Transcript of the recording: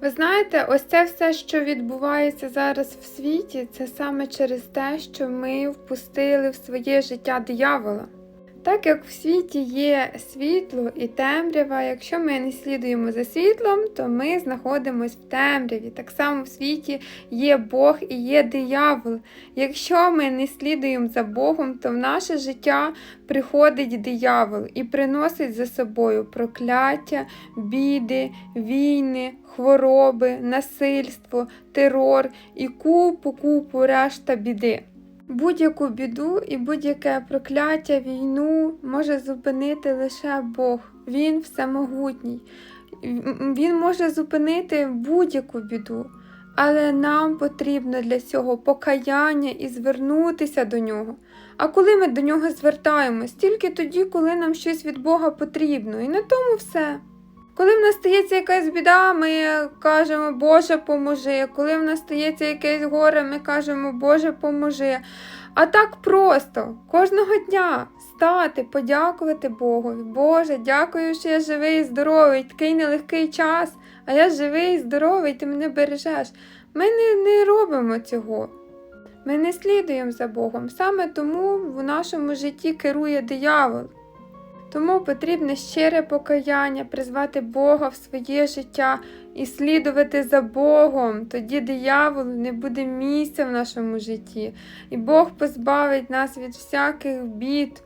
Ви знаєте, ось це все, що відбувається зараз в світі, це саме через те, що ми впустили в своє життя диявола. Так як в світі є світло і темрява, якщо ми не слідуємо за світлом, то ми знаходимося в темряві. Так само в світі є Бог і є диявол. Якщо ми не слідуємо за Богом, то в наше життя приходить диявол і приносить за собою прокляття, біди, війни, хвороби, насильство, терор і купу купу решта біди. Будь-яку біду і будь-яке прокляття, війну може зупинити лише Бог. Він всемогутній. Він може зупинити будь-яку біду, але нам потрібно для цього покаяння і звернутися до нього. А коли ми до нього звертаємось, тільки тоді, коли нам щось від Бога потрібно, і на тому все. Коли в нас стається якась біда, ми кажемо Боже, поможи. Коли в нас стається якесь горе, ми кажемо Боже, поможи. А так просто кожного дня стати, подякувати Богові. Боже, дякую, що я живий і здоровий. Такий нелегкий час, а я живий і здоровий, ти мене бережеш. Ми не, не робимо цього. Ми не слідуємо за Богом. Саме тому в нашому житті керує диявол. Тому потрібне щире покаяння, призвати Бога в своє життя і слідувати за Богом. Тоді дияволу не буде місця в нашому житті. І Бог позбавить нас від всяких бід,